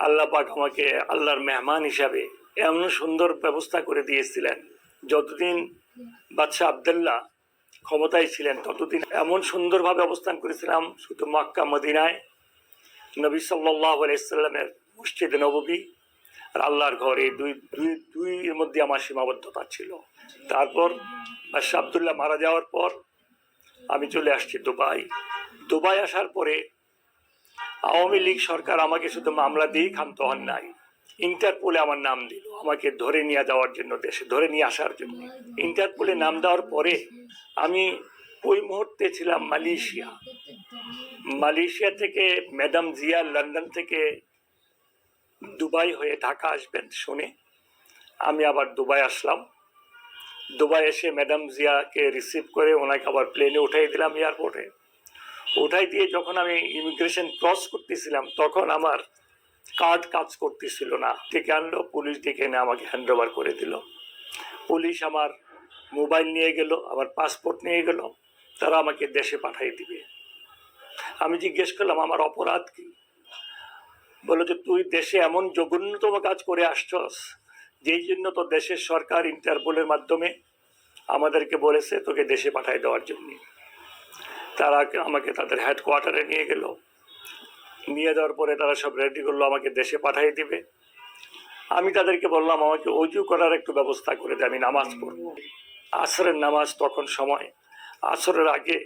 আল্লাহ পাক আমাকে আল্লাহর মেহমান হিসাবে এমন সুন্দর ব্যবস্থা করে দিয়েছিলেন। যতদিন বাদশাহ আবদুল্লাহ ক্ষমতায় ছিলেন, ততদিন এমন সুন্দরভাবে অবস্থান করেছিলাম, শুধু মক্কা, মদিনায়। নবী সাল্লাহ আলাইসাল্লামের মসজিদ নববী আর আল্লাহর ঘরে দুই দুই দুইয়ের মধ্যে আমার সীমাবদ্ধতা ছিল। তারপর বাদশাহ আবদুল্লাহ মারা যাওয়ার পর আমি চলে আসছি দুবাই। দুবাই আসার পরে আওয়ামী লীগ সরকার আমাকে শুধু মামলা দিয়েই ক্ষান্ত হন নাই। ইন্টারপোলে আমার নাম দিল। আমাকে ধরে নিয়ে যাওয়ার জন্য, দেশে ধরে নিয়ে আসার জন্য। ইন্টারপোলে নাম দেওয়ার পরে আমি ওই মুহূর্তে ছিলাম মালয়েশিয়া। মালয়েশিয়া থেকে ম্যাডাম জিয়া লন্ডন থেকে দুবাই হয়ে ঢাকা আসবেন শুনে আমি আবার দুবাই আসলাম। দুবাই এসে ম্যাডাম জিয়াকে রিসিভ করে ওনাকে আবার প্লেনে উঠাই দিলাম এয়ারপোর্টে উঠাই দিয়ে যখন আমি ইমিগ্রেশন ক্রস করতেছিলাম, তখন আমার কার্ড কাজ করতেছিল না। ডেকে আনলো, পুলিশ ডেকে এনে আমাকে হ্যান্ড ওভার করে দিল। পুলিশ আমার মোবাইল নিয়ে গেল, আমার পাসপোর্ট নিয়ে গেল, তারা আমাকে দেশে পাঠিয়ে দিবে। আমি জিজ্ঞেস করলাম, আমার অপরাধ কি? বলো যে, তুই দেশে এমন জঘন্যতম কাজ করে আসছস, যেই জন্য তো দেশের সরকার ইন্টারপোলের মাধ্যমে আমাদেরকে বলেছে তোকে দেশে পাঠিয়ে দেওয়ার জন্য। তারা আমাকে তাদের হেডকোয়ার্টারে নিয়ে গেল। নিয়ে যাওয়ার পরে তারা সব রেডি করল, আমাকে দেশে পাঠিয়ে দিবে। আমি তাদেরকে বললাম, আমাকে অজু করার একটু ব্যবস্থা করে দে, আমি নামাজ পড়ব। আসরের নামাজ তখন সময়। আসরের আগে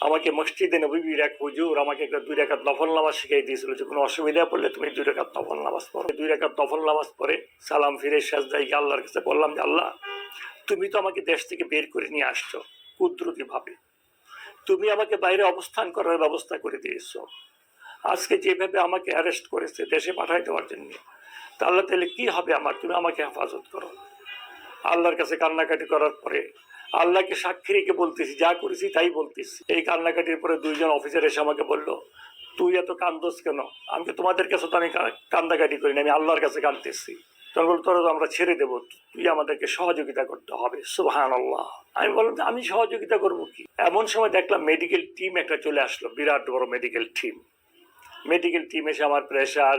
আমাকে মসজিদে নবীর এক হুজুর আমাকে একটা দুই রেখাত নফল নামাজ শিখিয়ে দিয়েছিল যে, কোনো অসুবিধা পড়লে তুমি দুই রেখাত নফল নামাজ পড়ো। দুই রেখাত নফল নামাজ পড়ে সালাম ফিরে সাজদাই গিয়ে আল্লাহর কাছে বললাম যে, আল্লাহ, তুমি তো আমাকে দেশ থেকে বের করে নিয়ে আসছো কুদরতি ভাবে তুমি আমাকে বাইরে অবস্থান করার ব্যবস্থা করে দিয়েছ। আজকে যেভাবে আমাকে অ্যারেস্ট করেছে, দেশে পাঠাই দেওয়ার জন্য আল্লাহ তাহলে কি হবে আমার? তুমি আমাকে হেফাজত করো। আল্লাহর কাছে কান্নাকাটি করার পরে, আল্লাহকে সাক্ষী রেখে বলতেছি, যা করেছি তাই বলতেছি। এই কান্নাকাটির পরে দুইজন অফিসার এসে আমাকে বলল, তুই এত কান্দোস কেন? আমি তোমাদের কাছে তো আমি কান্দাকাটি করি না, আমি আল্লাহর কাছে কান্দতেছি তখন বলতো তোরা তো আমরা ছেড়ে দেবো, তুই আমাদেরকে সহযোগিতা করতে হবে সুহান আমি বললাম যে আমি সহযোগিতা করব কি? এমন সময় দেখলাম মেডিকেল টিম একটা চলে আসলো, বিরাট বড় মেডিকেল টিম মেডিকেল টিম এসে আমার প্রেশার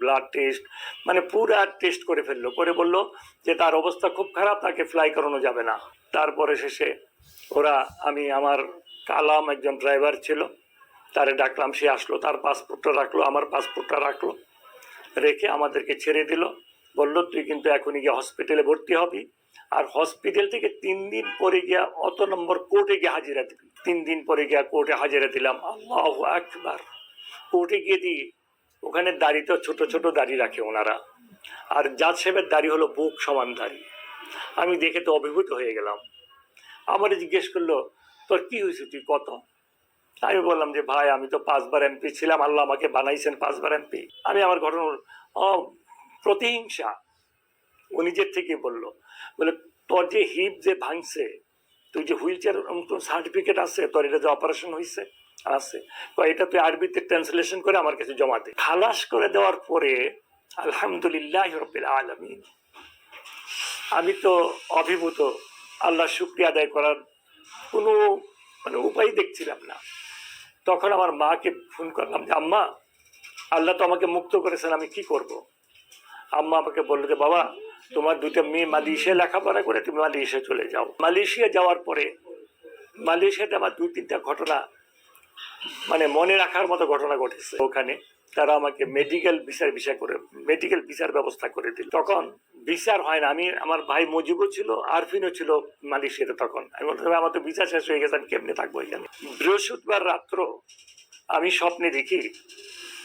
ব্লাড টেস্ট মানে পুরা টেস্ট করে ফেলল, করে বলল যে তার অবস্থা খুব খারাপ, তাকে ফ্লাই করানো যাবে না। তারপরে শেষে ওরা, আমি আমার কালাম একজন ড্রাইভার ছিল, তারে ডাকলাম, সে আসলো, তার পাসপোর্টটা রাখল, আমার পাসপোর্টটা রাখল, রেখে আমাদেরকে ছেড়ে দিল। বলল, তুই কিন্তু এখনই গিয়ে হসপিটালে ভর্তি হবি। আর হসপিটাল থেকে তিন দিন পরে গিয়া অত নম্বর কোর্টে গিয়ে হাজিরা দিবি তিন দিন পরে গিয়া কোর্টে হাজিরা দিলাম। আল্লাহ একবার কোর্টে গিয়ে দিই ওখানে দাড়ি তো ছোট ছোট দাড়ি রাখে ওনারা। আর জাজ সাহেবের দাড়ি হলো বুক সমান দাড়ি। আমি দেখে তো অভিভূত হয়ে গেলাম। আমার জিজ্ঞেস করল, তোর কি হয়েছে? তুই কত? আমি বললাম যে, ভাই, আমি তো পাঁচবার এমপি ছিলাম। আল্লাহ আমাকে বানাইছেন পাঁচবার এমপি আমি আমার ঘটনার প্রতিহিংসা। ও নিজের থেকে বলল, বলে, তোর যে হিপ যে ভাঙছে, তুই যে হুইল চেয়ার সার্টিফিকেট আছে, তোর এটা যে অপারেশন হয়েছে আছে এটা তুই আরবিতে ট্রান্সলেশন করে আমার কাছে জমা দে। খালাস করে দেওয়ার পরে, আলহামদুলিল্লাহ রবিল আলমিন। আমি তো অভিভূত, আল্লাহ শুক্রিয়া আদায় করার কোনো মানে উপায় দেখছিলাম না। তখন আমার মাকে ফোন করলাম যে, আম্মা, আল্লাহ তো আমাকে মুক্ত করেছেন, আমি কি করব। আম্মা আমাকে বলল যে, বাবা, তোমার দুইটা মেয়ে মালয়েশিয়া লেখাপড়া করে তুমি মালয়েশিয়া চলে যাও। মালয়েশিয়া যাওয়ার পরে মালয়েশিয়াতে আমার দুই, তিনটা ঘটনা মানে মনে রাখার মতো ঘটনা ঘটেছে। ওখানে তারা আমাকে মেডিকেল বিচার ভিসা করে মেডিকেল বিচার ব্যবস্থা করে দিল। তখন বিচার হয় না। আমি, আমার ভাই মজিবও ছিল, আরফিনও ছিল মালয়েশিয়াতে তখন। আমি বলতে আমার তো বিচার শেষ হয়ে গেছে, আমি কেমনে থাকব এখানে? বৃহস্পতিবার রাত্র আমি স্বপ্নে দেখি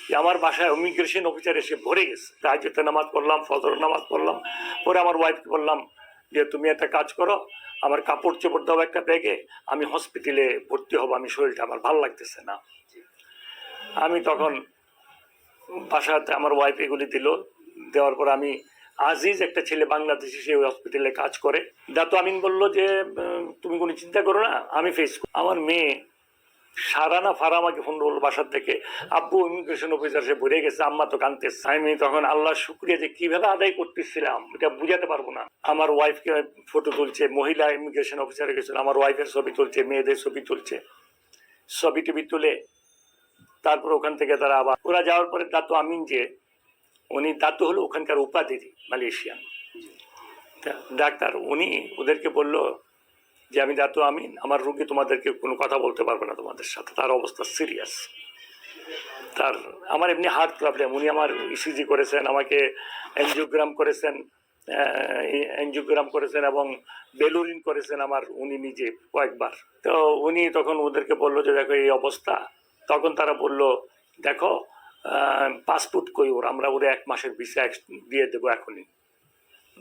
যে আমার বাসায় ইমিগ্রেশন অফিসার এসে ভরে গেছে। তাহাজতে নামাজ পড়লাম, ফজর নামাজ পড়লাম, পরে আমার ওয়াইফকে বললাম যে, তুমি একটা কাজ করো, আমার কাপড় চোপড় দাও একটা ব্যাগে, আমি হসপিটালে ভর্তি হব, আমি শরীরটা আমার ভালো লাগতেছে না। আমি তখন বাসাতে আমার ওয়াইফ এগুলি দিল, দেওয়ার পর আমি আজিজ একটা ছেলে বাংলাদেশে, সে হসপিটালে কাজ করে। দাতু আমিন বলল যে তুমি কোনো চিন্তা করো না, আমি ফেস আমার মেয়ে সারানা ফারা আমাকে ফোন করল বাসার থেকে। আব্বু ইমিগ্রেশন অফিসার সে ভরে গেছে, আম্মা তো কানতেছে আমি তখন আল্লাহ শুক্রিয়া যে কীভাবে আদায় করতেছিলাম, এটা বুঝাতে পারব না। আমার ওয়াইফকে ফটো তুলছে, মহিলা ইমিগ্রেশন অফিসার গেছিল, আমার ওয়াইফের ছবি তুলছে, মেয়েদের ছবি তুলছে। ছবি টবি তুলে তারপর ওখান থেকে তারা আবার, ওরা যাওয়ার পরে তা তো আমিন যে, উনি দাদু হলো ওখানকার উপাধিরি মালয়েশিয়ান। ডাক্তার, উনি ওদেরকে বলল যে আমি দাদু আমি আমার রোগী তোমাদেরকে কোনো কথা বলতে পারবে না তোমাদের সাথে। তার অবস্থা সিরিয়াস তার, আমার এমনি হার্ট প্রবলেম উনি আমার ইসিজি করেছেন, আমাকে এনজিওগ্রাম করেছেন এনজিওগ্রাম করেছেন এবং বেলুরিন করেছেন আমার উনি নিজে কয়েকবার। তো উনি তখন ওদেরকে বলল যে, দেখো, এই অবস্থা। তখন তারা বলল, দেখো পাসপোর্ট কই ওর? আমরা ওরা এক মাসের ভিসা দিয়ে দেবো এখনই।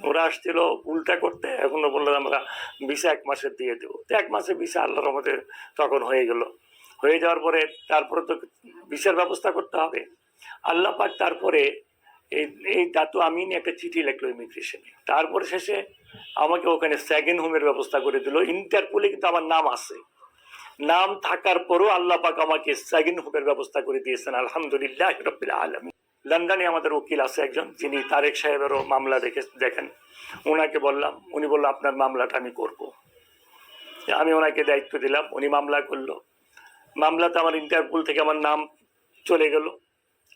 ওরা আসছিল উল্টা করতে, এখন বলল আমরা ভিসা এক মাসের দিয়ে দেবো। তো এক মাসে ভিসা আল্লাহর মধ্যে তখন হয়ে গেল। হয়ে যাওয়ার পরে তারপরে তো ভিসার ব্যবস্থা করতে হবে। আল্লাহ পাক তারপরে এই এই দাতু আমিন একটা চিঠি লিখলো ইমিগ্রেশনে। তারপরে শেষে আমাকে ওখানে সেকেন্ড হোমের ব্যবস্থা করে দিল। ইন্টারপোলে কিন্তু আমার নাম আছে। নাম থাকার পরও আল্লাহ পাক আমাকে সেকেন্ড হোমের ব্যবস্থা করে দিয়েছেন। আলহামদুলিল্লাহ রবিল আলমী লন্ডনে আমাদের উকিল আছে একজন, যিনি তারেক সাহেবেরও মামলা দেখে দেখেন। ওনাকে বললাম, উনি বলল, আপনার মামলাটা আমি করব। আমি ওনাকে দায়িত্ব দিলাম, উনি মামলা করল। মামলাতে আমার ইন্টারপোল থেকে আমার নাম চলে গেল।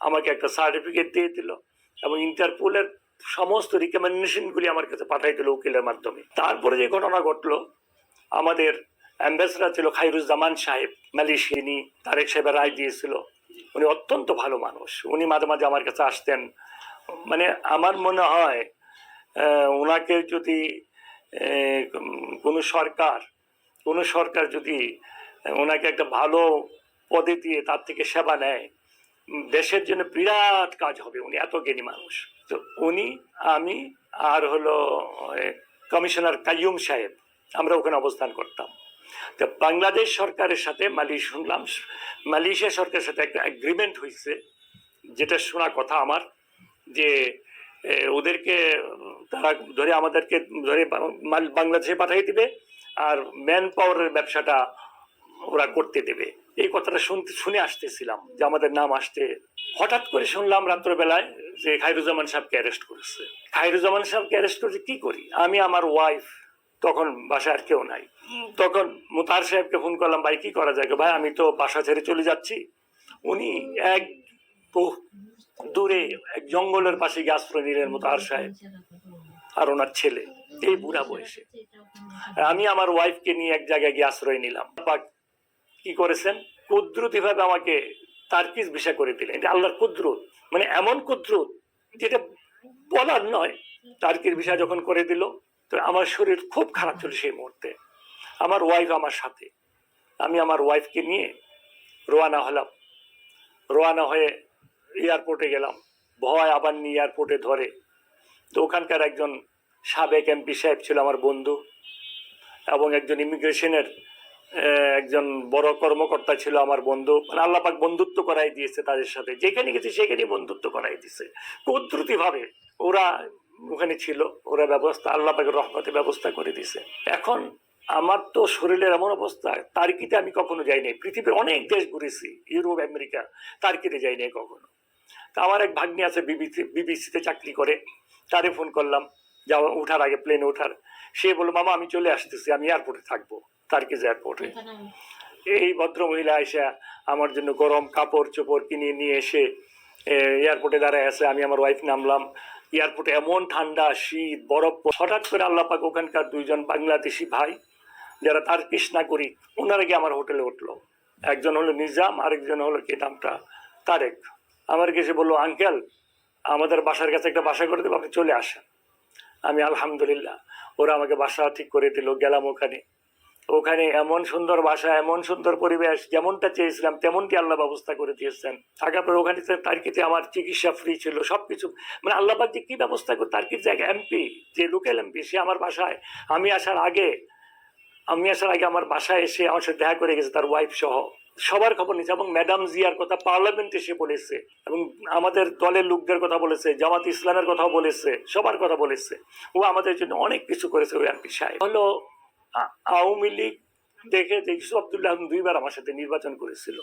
আমাকে একটা সার্টিফিকেট দিয়ে দিল এবং ইন্টারপুলের সমস্ত রিকমেন্ডেশনগুলি আমার কাছে পাঠাই দিল উকিলের মাধ্যমে। তারপরে যে ঘটনা ঘটলো, আমাদের অ্যাম্বাসেডার ছিল খাইরুজ্জামান সাহেব মালয়েশিয়ানি তারেক সাহেবের রায় দিয়েছিল। উনি অত্যন্ত ভালো মানুষ। উনি মাঝে মাঝে আমার কাছে আসতেন। মানে আমার মনে হয় ওনাকে যদি কোনো সরকার কোনো সরকার যদি ওনাকে একটা ভালো পদে দিয়ে তার থেকে সেবা নেয় দেশের জন্য বিরাট কাজ হবে। উনি এত জ্ঞানী মানুষ। তো উনি, আমি আর হলো কমিশনার কাইয়ুম সাহেব, আমরা ওখানে অবস্থান করতাম। তো বাংলাদেশ সরকারের সাথে মালয়েশিয়া শুনলাম, মালয়েশিয়া সরকারের সাথে একটা এগ্রিমেন্ট হয়েছে, যেটা শোনা কথা আমার, যে ওদেরকে, তারা ধরে আমাদেরকে ধরে মাল- বাংলাদেশে পাঠিয়ে দিবে, আর ম্যান পাওয়ারের ব্যবসাটা ওরা করতে দেবে। এই কথাটা শুনতে, শুনে আসতেছিলাম, যে আমাদের নাম আসতে হঠাৎ করে শুনলাম রাত্রবেলায় যে খাইরুজ্জামান সাহেবকে অ্যারেস্ট করেছে। খাইরুজ্জামান সাহেবকে অ্যারেস্ট করেছে, কি করি? আমি, আমার ওয়াইফ তখন বাসায় আর কেউ নাই। তখন মুতার সাহেবকে ফোন করলাম, ভাই, কি করা যায় ভাই, আমি তো বাসা ছেড়ে চলে যাচ্ছি। উনি এক দূরে, এক জঙ্গলের পাশে গিয়ে আশ্রয় নিলেন মুতার সাহেব আর ওনার ছেলে, এই বুড়া বয়সে। আমি আমার ওয়াইফকে নিয়ে এক জায়গায় গিয়ে আশ্রয় নিলাম। বা কি করেছেন? কুদরতি ভাবে আমাকে তার্কিস ভিসা করে দিলেন। এটা আল্লাহর কুদরত। মানে এমন কুদরত যেটা বলার নয়। তার্কির ভিসা যখন করে দিল তো আমার শরীর খুব খারাপ ছিল সেই মুহূর্তে। আমার ওয়াইফ আমার সাথে। আমি আমার ওয়াইফকে নিয়ে রোয়ানা হলাম। রোয়ানা হয়ে এয়ারপোর্টে গেলাম। ভয় আবার নিয়ে এয়ারপোর্টে ধরে। তো ওখানকার একজন সাবেক এমপি সাহেব ছিল আমার বন্ধু এবং একজন ইমিগ্রেশনের একজন বড় কর্মকর্তা ছিল আমার বন্ধু। মানে আল্লাপাক বন্ধুত্ব করাই দিয়েছে তাদের সাথে। যেখানে গেছে সেখানে বন্ধুত্ব করাই দিয়েছে। কুদরতি ভাবে ওরা ওখানে ছিল ওরা ব্যবস্থা আল্লাপাকের রহমতে ব্যবস্থা করে দিছে এখন আমার তো শরীরের এমন অবস্থা তার্কিতে আমি কখনো যাইনি পৃথিবীর অনেক দেশ ঘুরেছি ইউরোপ আমেরিকা তার্কিতে যাই নাই কখনো। তা আমার এক ভাগ্নি আছে বিবিসি বিবিসিতে চাকরি করে। তারে ফোন করলাম যাওয়া উঠার আগে প্লেনে ওঠার সে বলল মামা আমি চলে আসতেছি আমি এয়ারপোর্টে থাকব তার্কিজ এয়ারপোর্টে এই ভদ্রমহিলা এসে আমার জন্য গরম কাপড় চোপড় কিনে নিয়ে এসে এয়ারপোর্টে দাঁড়ায় আছে। আমি আমার ওয়াইফ নামলাম। এয়ারপোর্টে এমন ঠান্ডা, শীত, বরফ, হঠাৎ করে আল্লাহ পাক ওখানকার দুইজন বাংলাদেশি ভাই যারা তার কৃষ্ণা করি ওনারা গিয়ে আমার হোটেলে উঠল। একজন হলো নিজাম, আরেকজন হলো কি নামটা? তারেক। আমার কাছে বলল, আঙ্কেল, আমাদের বাসার কাছে একটা বাসা করে দেবো, আপনি চলে আসেন। আমি, আলহামদুলিল্লাহ। ওরা আমাকে বাসা ঠিক করে দিল, গেলাম ওখানে। ওখানে এমন সুন্দর বাসা এমন সুন্দর পরিবেশ, যেমনটা চেয়েছিলাম, তেমনটি আল্লাহ ব্যবস্থা করে দিয়েছেন। থাকার পর ওখানে তো তার্কিতে আমার চিকিৎসা ফ্রি ছিল সব কিছু মানে আল্লাহবাক যে কী ব্যবস্থা করে, তার্কির জায়গায় এমপি যে লোকাল এমপি সে আমার বাসায়, আমি আসার আগে, আমি আসার আগে আমার বাসায় এসে আমার সাথে দেখা করে গেছে তার ওয়াইফ সহ। সবার খবর নিচ্ছে এবং ম্যাডাম জিয়ার কথা পার্লামেন্টে এসে বলেছে এবং আমাদের দলের লোকদের কথা বলেছে, জামাত ইসলামের কথাও বলেছে, সবার কথা বলেছে। ও আমাদের জন্য অনেক কিছু করেছে ওই এমপি সাহেব। হলো আওয়ামী লীগ দেখে যে ইউসুফ আবদুল্লাহ দুইবার আমার সাথে নির্বাচন করেছিল,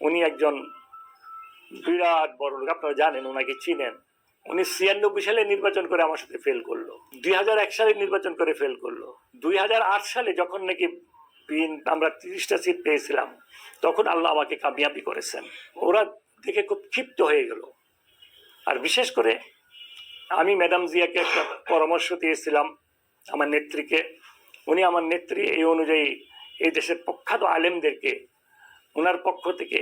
উনি একজন বিরাট বড় লোক, আপনারা জানেন, ওনাকে চিনেন। উনি ছিয়ানব্বই সালে নির্বাচন করে আমার সাথে ফেল করল। দুই হাজার এক সালে নির্বাচন করে ফেল করল। দুই হাজার আট সালে যখন নাকি আমরা তিরিশটা সিট পেয়েছিলাম, তখন আল্লাহ আমাকে কামিয়াবি করেছেন। ওরা দেখে খুব ক্ষিপ্ত হয়ে গেল। আর বিশেষ করে আমি ম্যাডাম জিয়াকে একটা পরামর্শ দিয়েছিলাম, আমার নেত্রীকে উনি আমার নেত্রী এই অনুযায়ী এই দেশের প্রখ্যাত আলেমদেরকে ওনার পক্ষ থেকে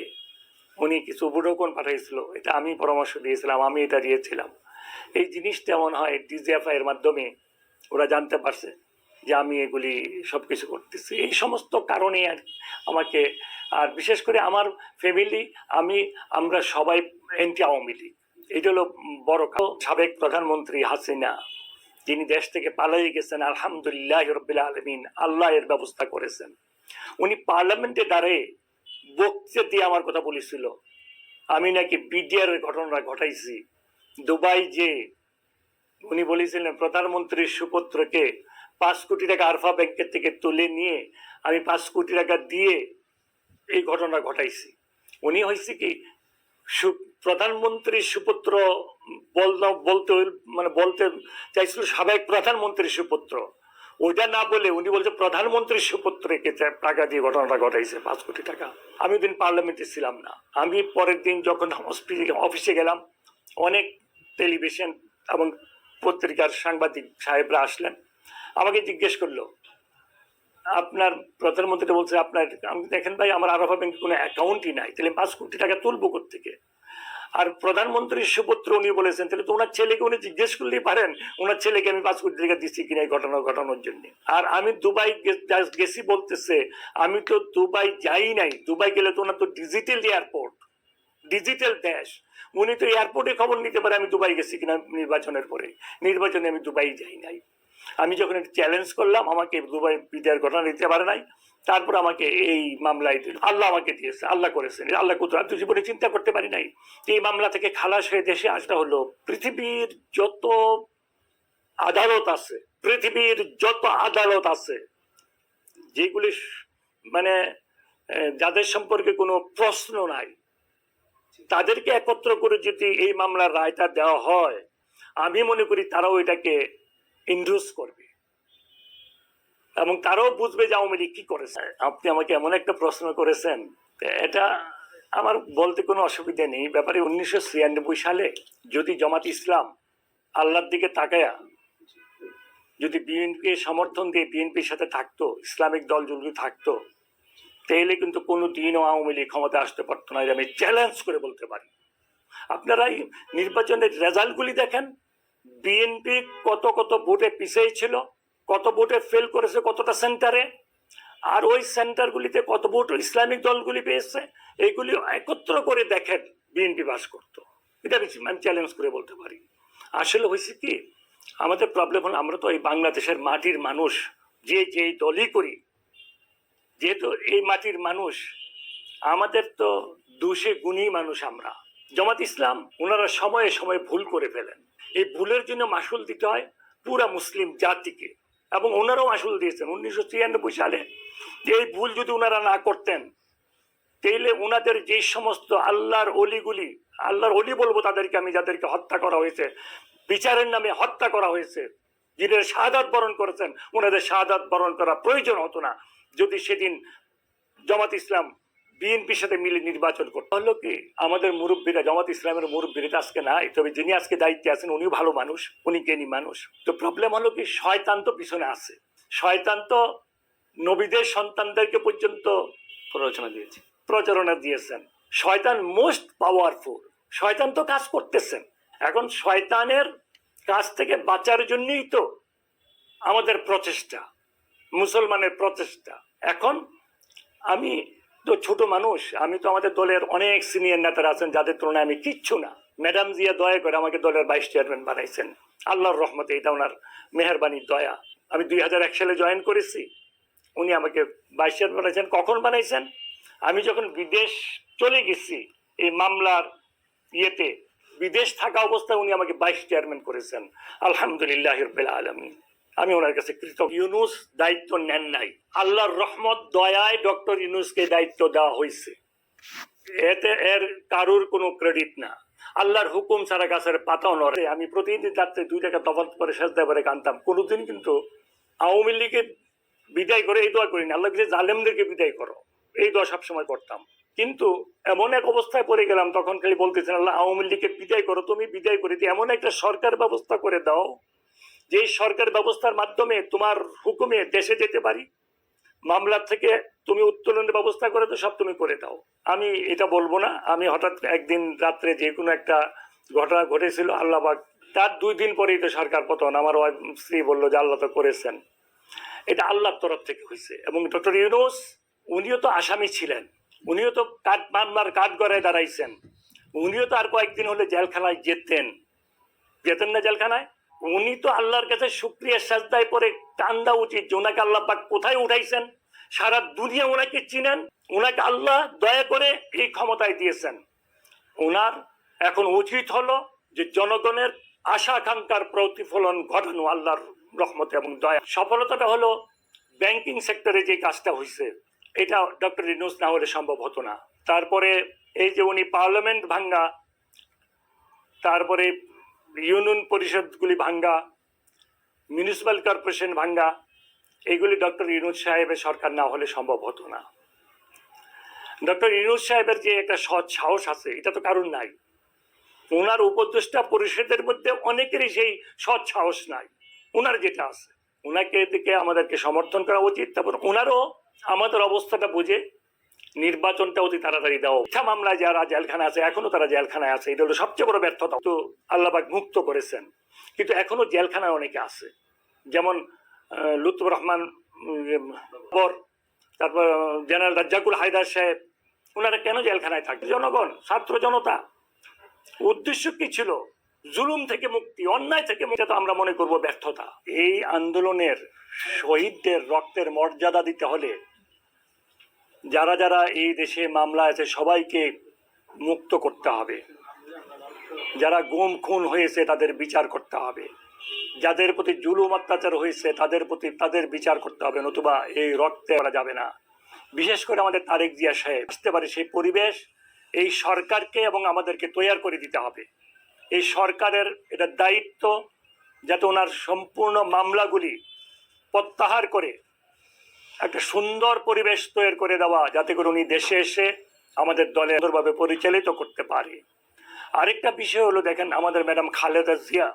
উনি কিছু উপঢৌকন পাঠিয়েছিল এটা আমি পরামর্শ দিয়েছিলাম, আমি এটা দিয়েছিলাম। এই জিনিসটা এমন হয়, ডিজিএফআই এর মাধ্যমে ওরা জানতে পারছে যে আমি এগুলি সব কিছু করতেছি। এই সমস্ত কারণে আর আমাকে, আর বিশেষ করে আমার ফ্যামিলি আমি, আমরা সবাই এন্টি আওয়ামী লীগ। এটা হলো বড়। সাবেক প্রধানমন্ত্রী হাসিনা যিনি দেশ থেকে পালিয়ে গেছেন, আলহামদুলিল্লাহ রবিল আলমিন, আল্লাহ এর ব্যবস্থা করেছেন। উনি পার্লামেন্টে দাঁড়িয়ে বক্তৃতা দিয়ে আমার কথা বলেছিল। আমি নাকি বিডিআর ঘটনা ঘটাইছি। দুবাই যে উনি বলেছিলেন প্রধানমন্ত্রীর সুপুত্রকে পাঁচ কোটি টাকা আরফা ব্যাংকের থেকে তুলে নিয়ে আমি পাঁচ কোটি টাকা দিয়ে এই ঘটনা ঘটাইছি। উনি হয়েছে কি প্রধানমন্ত্রীর সুপুত্র বল- বলতে মানে বলতে চাইছিল সাবেক প্রধানমন্ত্রীর সুপুত্র। ওইটা না বলে উনি বলছে প্রধানমন্ত্রীর সুপুত্রকে টাকা দিয়ে ঘটনাটা ঘটাইছে, পাঁচ কোটি টাকা। আমি দিন পার্লামেন্টে ছিলাম না। আমি পরের দিন যখন অফিসে গেলাম, অনেক টেলিভিশন এবং পত্রিকার সাংবাদিক সাহেবরা আসলেন। আমাকে জিজ্ঞেস করল, আপনার প্রধানমন্ত্রী বলছে আপনার দেখেন ভাই, আমার আরফা ব্যাংকে কোনো অ্যাকাউন্টই নাই। তাহলে পাঁচ কোটি টাকা তুলবো থেকে আর প্রধানমন্ত্রীর সুপুত্র উনি বলেছেন, তাহলে তো ওনার ছেলেকে উনি জিজ্ঞেস করলেই পারেন, ওনার ছেলেকে আমি পাঁচ কোটি টাকা দিচ্ছি কিনা এই ঘটনা, ঘটানোর জন্য। আর আমি দুবাই গেছি বলতেছে, আমি তো দুবাই যাই নাই, দুবাই গেলে তো ওনার তো ডিজিটাল এয়ারপোর্ট, ডিজিটাল দেশ। উনি তো এয়ারপোর্টে খবর নিতে পারে আমি দুবাই গেছি কিনা নির্বাচনের পরে। নির্বাচনে আমি দুবাই যাই নাই। আমি যখন চ্যালেঞ্জ করলাম, আমাকে দুবাই বিদায়ের ঘটনা নিতে পারে নাই। তারপর আমাকে এই মামলায় দিল। আল্লাহ আমাকে দিয়েছে, আল্লাহ করেছেন। আল্লাহ কুতুর আমি জীবনে চিন্তা করতে পারি নাই। এই মামলা থেকে খালাস হয়ে দেশে আসা হলো, পৃথিবীর যত আদালত আছে, পৃথিবীর যত আদালত আছে, যেগুলি মানে যাদের সম্পর্কে কোনো প্রশ্ন নাই, তাদেরকে একত্র করে যদি এই মামলার রায়টা দেওয়া হয়, আমি মনে করি তারাও এটাকে ইন্ডুস করবে। এবং তারাও বুঝবে যে আওয়ামী লীগ কি করেছে। আপনি আমাকে এমন একটা প্রশ্ন করেছেন, এটা আমার বলতে কোনো অসুবিধা নেই। ব্যাপারে উনিশশো ছিয়ানব্বই সালে যদি জামাত ইসলাম আল্লাহর দিকে তাকায়া, যদি বিএনপি সমর্থন দিয়ে বিএনপির সাথে থাকতো, ইসলামিক দল যদি থাকতো, তাহলে কিন্তু কোনো দিনও আওয়ামী লীগ ক্ষমতা আসতে পারতো না। আমি চ্যালেঞ্জ করে বলতে পারি। আপনারা নির্বাচনের রেজাল্টগুলি দেখেন। বিএনপি কত কত ভোটে পিছিয়ে ছিল কত ভোটে ফেল করেছে কতটা সেন্টারে আর ওই সেন্টারগুলিতে কত ভোট ইসলামিক দলগুলি পেয়েছে? এইগুলি একত্র করে দেখেন বিএনপি পাস করতো। এটা আমি আমি চ্যালেঞ্জ করে বলতে পারি। আসলে হয়েছে কি, আমাদের প্রবলেম হলো আমরা তো এই বাংলাদেশের মাটির মানুষ। যে যেই দলই করি যেহেতু এই মাটির মানুষ, আমাদের তো দোষে গুণী মানুষ আমরা। জমাত ইসলাম, ওনারা সময়ে সময়ে ভুল করে ফেলেন। এই ভুলের জন্য মাসুল দিতে হয় পুরা মুসলিম জাতিকে। এবং ওনারাও মাসুল দিয়েছেন। উনিশশো ছিয়ানব্বই সালে যে এই ভুল যদি ওনারা না করতেন, তাইলে ওনাদের যে সমস্ত আল্লাহর অলিগুলি, আল্লাহর অলি বলব তাদেরকে আমি, যাদেরকে হত্যা করা হয়েছে, বিচারের নামে হত্যা করা হয়েছে যিনি শাহাদাত বরণ করেছেন ওনাদের শাহাদাত বরণ করা প্রয়োজন হতো না। যদি সেদিন জামাত ইসলাম বিএনপির সাথে মিলে নির্বাচন করতে হলো কি? আমাদের মুরব্বীরা, জামাত ইসলামের মুরব্বীরা আজকে নাই, তবে যিনি আজকে দায়িত্বে আছেন, উনিও ভালো মানুষ, উনি জ্ঞানী মানুষ। তো প্রবলেম হলো কি, শয়তান তো পিছনে আছে। শয়তান তো নবীদের সন্তানদেরকে পর্যন্ত প্ররোচনা দিয়েছে, প্রচারণা দিয়েছেন। শয়তান মোস্ট পাওয়ারফুল শয়তান তো কাজ করতেছেন। এখন শয়তানের কাজ থেকে বাঁচার জন্যই তো আমাদের প্রচেষ্টা, মুসলমানের প্রচেষ্টা। এখন আমি তো ছোট মানুষ, আমি তো আমাদের দলের অনেক সিনিয়র নেতারা আছেন, যাদের তুলনায় আমি কিচ্ছু না। ম্যাডাম জিয়া, দয়া করে আমাকে দলের ভাইস চেয়ারম্যান বানাইছেন। আল্লাহর রহমতে এটা ওনার মেহরবানির দয়া। আমি দুই হাজার এক সালে জয়েন করেছি। উনি আমাকে ভাইস চেয়ারম্যান বানাইছেন। কখন বানাইছেন? আমি যখন বিদেশ চলে গেছি, এই মামলার ইয়েতে, বিদেশ থাকা অবস্থায় উনি আমাকে ভাইস চেয়ারম্যান করেছেন। আলহামদুলিল্লাহ রবিল আলমী আমি ওনার কাছে কৃতজ্ঞ। ইউনুস দায়িত্ব নেন নাই। আল্লাহর রহমত, দয়ায় ডক্টর ইউনুসকে দায়িত্ব দেওয়া হয়েছে। এতে এর কারুর কোনো ক্রেডিট না। আল্লাহর হুকুম ছাড়া গাছের পাতাও নড়ে। আমি প্রতিদিন রাত্রে দুই টাকা তফাত করে সাজতে পারে কানতাম কোনোদিন কিন্তু আওয়ামী লীগের বিদায় করে এই দোয়া করিনি। আল্লাহ জালেমদেরকে বিদায় করো। এই দোয়া সবসময় করতাম। কিন্তু এমন এক অবস্থায় পড়ে গেলাম, তখন খালি বলতেছেন, আল্লাহ, আওয়ামী লীগকে বিদায় করো। তুমি বিদায় করে দিয়ে এমন একটা সরকার ব্যবস্থা করে দাও যে সরকার ব্যবস্থার মাধ্যমে তোমার হুকুমে দেশে যেতে পারি, মামলার থেকে তুমি উত্তোলনের ব্যবস্থা করে তো সব তুমি করে দাও। আমি এটা বলব না। আমি হঠাৎ একদিন রাত্রে যে কোনো একটা ঘটনা ঘটেছিল আল্লাহবাগ তার দুই দিন পরেই তো সরকার পতন। আমার স্ত্রী বলল যে আল্লাহ তো করেছেন। এটা আল্লাহর তরফ থেকে হয়েছে। এবং ডক্টর ইউনুস, উনিও তো আসামি ছিলেন। উনিও তো কাঠ, মামলার কাঠ গড়ায় দাঁড়াইছেন। উনিও তো আর কয়েকদিন হলে জেলখানায় যেতেন। যেতেন না জেলখানায়? উনি তো আল্লাহর কাছে সুক্রিয়া সাজদায় পরে কান্দা উচিত যে ওনাকে আল্লাহ পাক কোথায় উঠাইছেন? সারা দুনিয়া ওনাকে চিনেন, ওনাকে আল্লাহ দয়া করে এই ক্ষমতায় দিয়েছেন। ওনার এখন উচিত হলো যে জনগণের আশা আকাঙ্ক্ষার প্রতিফলন ঘটানো আল্লাহর রহমত এবং দয়া। সফলতাটা হলো ব্যাংকিং সেক্টরে যে কাজটা হয়েছে এটা ডক্টর রিনুস না হলে সম্ভব হতো না। তারপরে এই যে উনি পার্লামেন্ট ভাঙ্গা, তারপরে ইউনিয়ন পরিষদগুলি ভাঙ্গা মিউনিসিপ্যাল কর্পোরেশন ভাঙ্গা, এগুলি ডক্টর ইউনুস সাহেবের সরকার না হলে সম্ভব হতো না। ডক্টর ইউনুস সাহেবের যে একটা সৎ সাহস আছে, এটা তো কারণ নাই। ওনার উপদেষ্টা পরিষদের মধ্যে অনেকেরই সেই সৎ সাহস নাই। ওনার যেটা আছে, ওনাকে দিকে আমাদেরকে সমর্থন করা উচিত, তারপর ওনারও আমাদের অবস্থাটা বুঝে নির্বাচনটা অতি তাড়াতাড়ি দাও। মিথ্যা মামলায় যারা জেলখানা আছে এখনও তারা জেলখানায় আছে। এটা হলো সবচেয়ে বড় ব্যর্থতা। তো আল্লাহবাক মুক্ত করেছেন। কিন্তু এখনও জেলখানায় অনেকে আছে। যেমন আহ, রহমান তারপর জেনারেল রাজ্জাকুল হায়দার সাহেব। ওনারা কেন জেলখানায় থাকবে? জনগণ ছাত্র জনতা। উদ্দেশ্য কি ছিল? জুলুম থেকে মুক্তি অন্যায় থেকে মুক্তি তো আমরা মনে করব ব্যর্থতা। এই আন্দোলনের শহীদদের রক্তের মর্যাদা দিতে হলে যারা যারা এই দেশে মামলা আছে, সবাইকে মুক্ত করতে হবে। যারা গুম, খুন হয়েছে, তাদের বিচার করতে হবে। যাদের প্রতি জুলুম, অত্যাচার হয়েছে, তাদের প্রতি তাদের বিচার করতে হবে, নতুবা এই রক্তে করা যাবে না। বিশেষ করে আমাদের তারেক জিয়া সাহেব। বুঝতে পারে সেই পরিবেশ, এই সরকারকে এবং আমাদেরকে তৈয়ার করে দিতে হবে। এই সরকারের এটা দায়িত্ব যাতে ওনার সম্পূর্ণ মামলাগুলি প্রত্যাহার করে একটা সুন্দর পরিবেশ তৈরি করে দেওয়া যাতে করে উনি দেশে এসে আমাদের দলে সুন্দরভাবে পরিচালিত করতে পারে। আরেকটা বিষয় হলো, দেখেন আমাদের ম্যাডাম খালেদা জিয়া,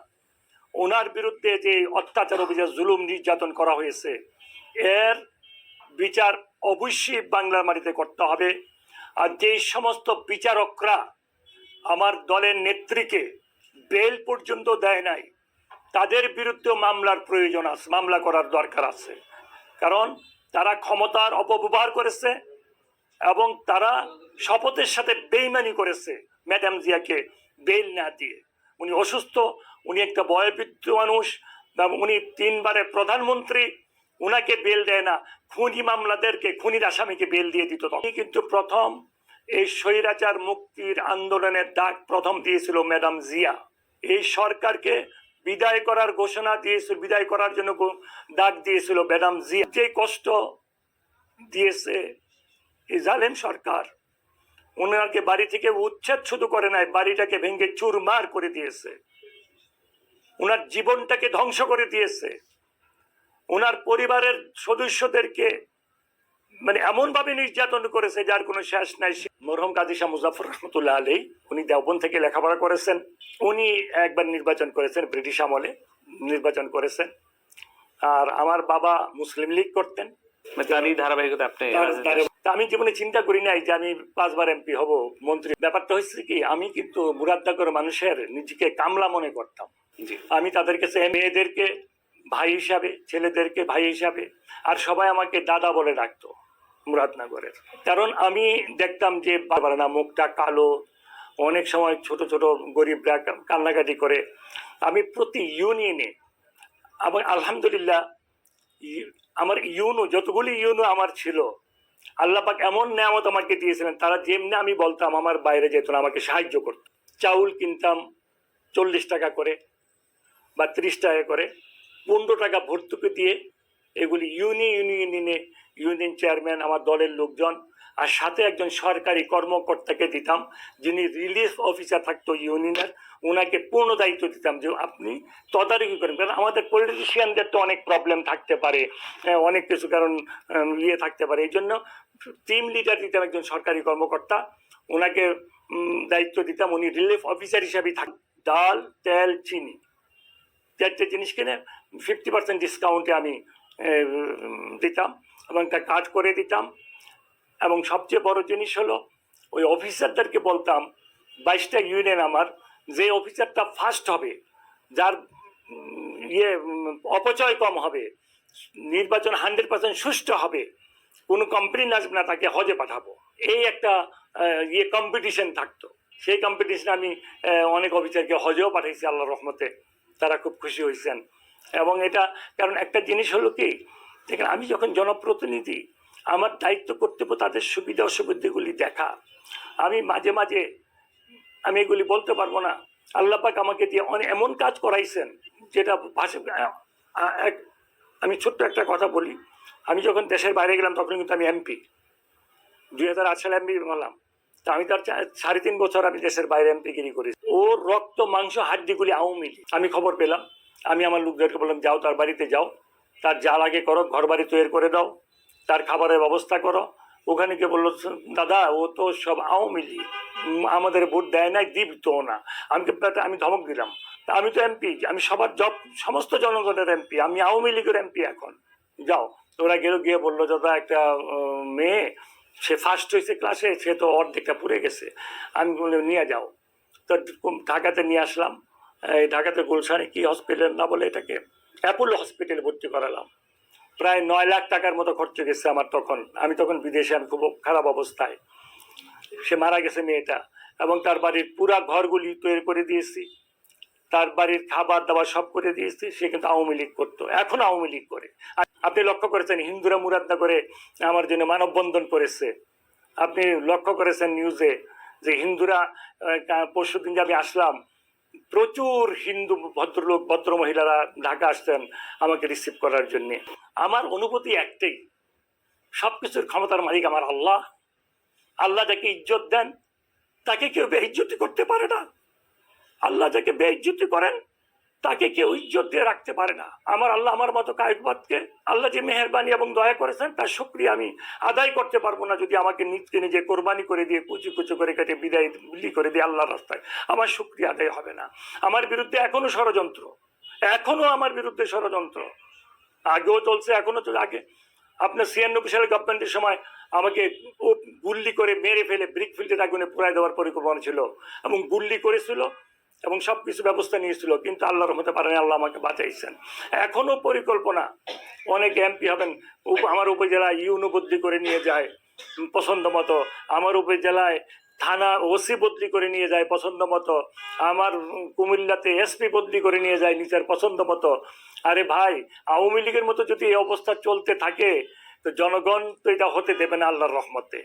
ওনার বিরুদ্ধে যে অত্যাচার অভিযোগ জুলুম নির্যাতন করা হয়েছে, এর বিচার অবশ্যই বাংলার মাটিতে করতে হবে। আর যেই সমস্ত বিচারকরা আমার দলের নেত্রীকে বেল পর্যন্ত দেয় নাই, তাদের বিরুদ্ধে মামলার প্রয়োজন আছে, মামলা করার দরকার আছে। কারণ তারা ক্ষমতার অপব্যবহার করেছে এবং তারা শপথের সাথে বেইমানি করেছে ম্যাডাম জিয়াকে বেল না দিয়ে। উনি অসুস্থ, উনি একটা বয়োবৃদ্ধ মানুষ উনি তিনবারের প্রধানমন্ত্রী। উনাকে বেল দেয় না, খুনি মামলাদেরকে, খুনির আসামিকে বেল দিয়ে দিত তখন। কিন্তু প্রথম এই স্বৈরাচার মুক্তির আন্দোলনের ডাক প্রথম দিয়েছিল ম্যাডাম জিয়া। এই সরকারকে বিদায় করার ঘোষণা দিয়েছিল, বিদায় করার জন্য ডাক দিয়েছিল ম্যাডাম জিয়া। যে কষ্ট দিয়েছে এই জালেম সরকার, ওনাকে বাড়ি থেকে উচ্ছেদ শুধু করে নাই, বাড়িটাকে ভেঙে চুরমার করে দিয়েছে। ওনার জীবনটাকে ধ্বংস করে দিয়েছে। ওনার পরিবারের সদস্যদেরকে মানে এমন ভাবে নির্যাতন করেছে যার কোনো শেষ নাই। মরহম কাজী শাহ মুজাফর রহমতুল্লাহ আলী উনি দেওবন থেকে লেখাপড়া করেছেন। উনি একবার নির্বাচন করেছেন ব্রিটিশ আমলে নির্বাচন করেছেন। আর আমার বাবা মুসলিম লীগ করতেন। মানে ধারাবাহিকতা আপনি আমি জীবনে চিন্তা করি নাই যে আমি পাঁচবার এমপি হব মন্ত্রী। ব্যাপারটা হচ্ছে কি আমি কিন্তু মুরাদ্দাকর মানুষের নিজেকে কামলা মনে করতাম। আমি তাদের কাছে মেয়েদেরকে ভাই হিসাবে ছেলেদেরকে ভাই হিসাবে আর সবাই আমাকে দাদা বলে ডাকতো। মুরাদনগরের। কারণ আমি দেখতাম যে বাবার না, মুখটা কালো। অনেক সময় ছোট ছোট গরিবরা কান্নাকাটি করে। আমি প্রতি ইউনিয়নে আমার আলহামদুলিল্লাহ আমার ইউনো, যতগুলি ইউনো আমার ছিল, আল্লাহ পাক এমন নেয়ামত আমাকে দিয়েছিলেন, তারা যেমনি আমি বলতাম, আমার বাইরে যেত না, আমাকে সাহায্য করত। চাউল কিনতাম চল্লিশ টাকা করে বা ত্রিশ টাকা করে, পনেরো টাকা ভর্তুকি দিয়ে এগুলি ইউনি ইউনিয়নে ইউনিয়ন চেয়ারম্যান আমার দলের লোকজন আর সাথে একজন সরকারি কর্মকর্তাকে দিতাম যিনি রিলিফ অফিসার থাকতো ইউনিয়নের ওনাকে পূর্ণ দায়িত্ব দিতাম যে আপনি তদারকি করেন। কারণ আমাদের পলিটিশিয়ানদের তো অনেক প্রবলেম থাকতে পারে আহ, অনেক কিছু কারণ ইয়ে থাকতে পারে। এই জন্য টিম লিডার দিতাম একজন সরকারি কর্মকর্তা ওনাকে দায়িত্ব দিতাম। উনি রিলিফ অফিসার হিসাবেই থাক ডাল তেল চিনি চারটে জিনিস কিনে ফিফটি পার্সেন্ট ডিসকাউন্টে আমি দিতাম। এবং তা কাজ করে দিতাম। এবং সবচেয়ে বড় জিনিস হলো, ওই অফিসারদেরকে বলতাম, বাইশটা ইউনিয়ন আমার, যে অফিসারটা ফার্স্ট হবে, যার ইয়ে অপচয় কম হবে, নির্বাচন হান্ড্রেড পার্সেন্ট সুষ্ঠু হবে, কোনো কমপ্লেন আসবে না, তাকে হজে পাঠাবো। এই একটা ইয়ে কম্পিটিশন থাকতো। সেই কম্পিটিশনে আমি অনেক অফিসারকে হজেও পাঠাইছি আল্লাহ রহমতে। তারা খুব খুশি হয়েছেন। এবং এটা, কারণ একটা জিনিস হলো কি দেখেন, আমি যখন জনপ্রতিনিধি, আমার দায়িত্ব কর্তব্য তাদের সুবিধা অসুবিধাগুলি দেখা। আমি মাঝে মাঝে, আমি এগুলি বলতে পারব না। আল্লাহ পাক আমাকে দিয়ে অনেক এমন কাজ করাইছেন, যেটা ভাষা এক, আমি ছোট্ট একটা কথা বলি। আমি যখন দেশের বাইরে গেলাম, তখন কিন্তু আমি এমপি। দুই হাজার আট সালে এমপি হলাম। তা আমি তার সাড়ে তিন বছর আমি দেশের বাইরে এমপিগিরি করি ওর রক্ত, মাংস, হাড্ডিগুলি আওয়ামী। আমি খবর পেলাম। আমি আমার লোকদেরকে বললাম, যাও তার বাড়িতে যাও। তার যা লাগে করো ঘর বাড়ি তৈরি করে দাও, তার খাবারের ব্যবস্থা করো। ওখানে গিয়ে বলল, দাদা, ও তো সব আওয়ামী লীগ। আমাদের ভোট দেয় না। আমি তো একটা- আমি ধমক দিলাম। আমি তো এমপি, আমি সবার জব, সমস্ত জনগণের এমপি, আমি আওয়ামী লীগের এমপি এখন। যাও ওরা গেল, গিয়ে বলল, দাদা, একটা মেয়ে, সে ফার্স্ট হয়েছে ক্লাসে সে তো অর্ধেকটা পুড়ে গেছে। আমি বললাম, নিয়ে যাও। তো ঢাকাতে নিয়ে আসলাম। এই ঢাকাতে গুলশানে কি হসপিটাল না বলে এটাকে অ্যাপোলো হসপিটালে ভর্তি করালাম। প্রায় নয় লাখ টাকার মতো খরচ গেছে আমার তখন। আমি তখন বিদেশে আমি খুব খারাপ অবস্থায়। সে মারা গেছে মেয়েটা এবং তার বাড়ির পুরা ঘরগুলি তৈরি করে দিয়েছি। তার বাড়ির খাবার দাবার সব করে দিয়েছি। সে কিন্তু আওয়ামী লীগ করতো। এখন আওয়ামী লীগ করে। আপনি লক্ষ্য করেছেন, হিন্দুরা মুরাদনা করে আমার জন্য মানববন্ধন করেছে। আপনি লক্ষ্য করেছেন নিউজে যে হিন্দুরা পরশু দিন যে আমি আসলাম প্রচুর হিন্দু ভদ্রলোক ভদ্র মহিলারা ঢাকা আসতেন আমাকে রিসিভ করার জন্য। আমার অনুভূতি একটাই সব কিছুর ক্ষমতার মালিক আমার আল্লাহ। আল্লাহ যাকে ইজ্জত দেন, তাকে কেউ বেইজ্জতি করতে পারে না। আল্লাহ যাকে বেইজ্জতি করেন তাকে কেউ ইজ্জত দিয়ে রাখতে পারে না। আমার আল্লাহ আমার মতো কায়কবাদকে আল্লাহ যে মেহরবানি এবং দয়া করেছেন, তার শুক্রিয়া আমি আদায় করতে পারব না যদি আমাকে নিজকে নিজে কোরবানি করে দিয়ে, কুচি কুচু করে কেটে বিদায় বিলি করে দিয়ে আল্লাহর রাস্তায়। আমার শুক্রিয়া আদায় হবে না। আমার বিরুদ্ধে এখনও ষড়যন্ত্র। এখনও আমার বিরুদ্ধে ষড়যন্ত্র। আগেও চলছে, এখনও চলে আগে আপনার ছিয়ানব্বই সালের গভর্নমেন্টের সময় আমাকে গুল্লি করে মেরে ফেলে ব্রিক ফিল্ডের আগুনে পুরাই দেওয়ার পরিকল্পনা ছিল এবং গুল্লি করেছিল। এবং সব কিছু ব্যবস্থা নিয়েছিল, কিন্তু আল্লাহর রহমতে পারেন আল্লাহ আমাকে বাঁচাইছেন। এখনও পরিকল্পনা, অনেক এমপি হবেন আমার উপজেলায় ইউনো বদলি করে নিয়ে যায় পছন্দ মতো, আমার উপজেলায় থানা ওসি বদলি করে নিয়ে যায় পছন্দ মতো, আমার কুমিল্লাতে এসপি বদলি করে নিয়ে যায় নিজের পছন্দ মতো। আরে ভাই, আওয়ামী লীগের মতো যদি এই অবস্থা চলতে থাকে, তো জনগণ তো এটা হতে দেবে না আল্লাহর রহমতে।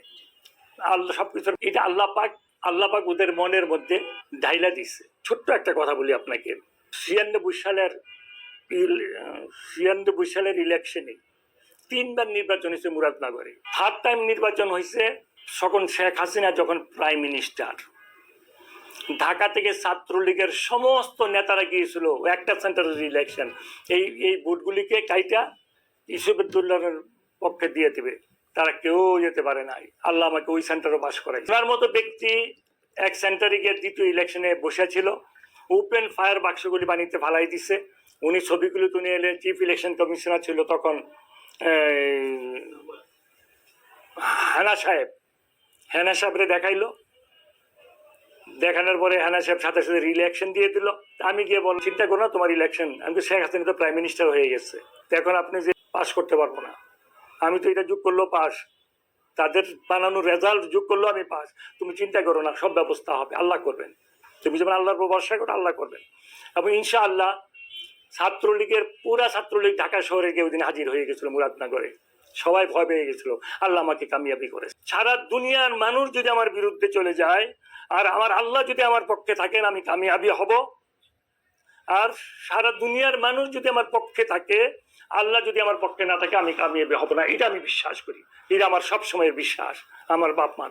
আল্লাহ সবকিছু এটা আল্লাহ পাক আল্লাহ পাক ওদের মনের মধ্যে ঢাইলা দিছে। ছোট্ট একটা কথা বলি আপনাকে। ছিয়ানব্বই সালের ছিয়ানব্বই সালের ইলেকশনে তিনবার নির্বাচন হয়েছে মুরাদনগরে। থার্ড টাইম নির্বাচন হয়েছে তখন শেখ হাসিনা যখন প্রাইম মিনিস্টার। ঢাকা থেকে ছাত্রলীগের সমস্ত নেতারা গিয়েছিল, একটা সেন্টারের ইলেকশন এই এই ভোটগুলিকে কাইটা ইসুফুদ্দুল্লাহের পক্ষে দিয়ে দেবে। তারা কেউ যেতে পারে নাই। আল্লাহ আমাকে ওই সেন্টারও পাস করাই ওনার মতো ব্যক্তি এক সেন্টারে গিয়ে দ্বিতীয় ইলেকশনে বসেছিল ওপেন ফায়ার বাক্সগুলি বানিতে ফালাই দিছে। উনি ছবিগুলো তুলে এলে চিফ ইলেকশন কমিশনার ছিল তখন হানা সাহেব। হেনা সাহেবরে দেখাইলো। দেখানোর পরে হানা সাহেব সাথে সাথে রিলেকশন দিয়ে দিল। আমি গিয়ে বল চিন্তা করো না, তোমার ইলেকশন আমি তো শেখ হাসিনা তো প্রাইম মিনিস্টার হয়ে গেছে। এখন আপনি যে পাস করতে পারব না। আমি তো এটা যোগ করল পাস। তাদের বানানো রেজাল্ট যোগ করলেও আমি পাস। তুমি চিন্তা করো না, সব ব্যবস্থা হবে, আল্লাহ করবেন। তুমি যেমন আল্লাহর উপর ভরসা করো, আল্লাহ করবেন। এবং ইনশাআল্লাহ ছাত্রলীগের পুরা ছাত্রলীগ ঢাকা শহরে গিয়ে ওই দিন হাজির হয়ে গেছিল মুরাদনগরে। সবাই ভয় পেয়ে গেছিল, আল্লাহ আমাকে কামিয়াবি করে সারা দুনিয়ার মানুষ যদি আমার বিরুদ্ধে চলে যায়, আর আমার আল্লাহ যদি আমার পক্ষে থাকেন, আমি কামিয়াবি হব। আর সারা দুনিয়ার মানুষ যদি আমার পক্ষে থাকে আল্লাহ যদি আমার পক্ষে না থাকে, আমি কামিয়ে হব না। এটা আমি বিশ্বাস করি। এটা আমার সবসময়ের বিশ্বাস। আমার বাপ মার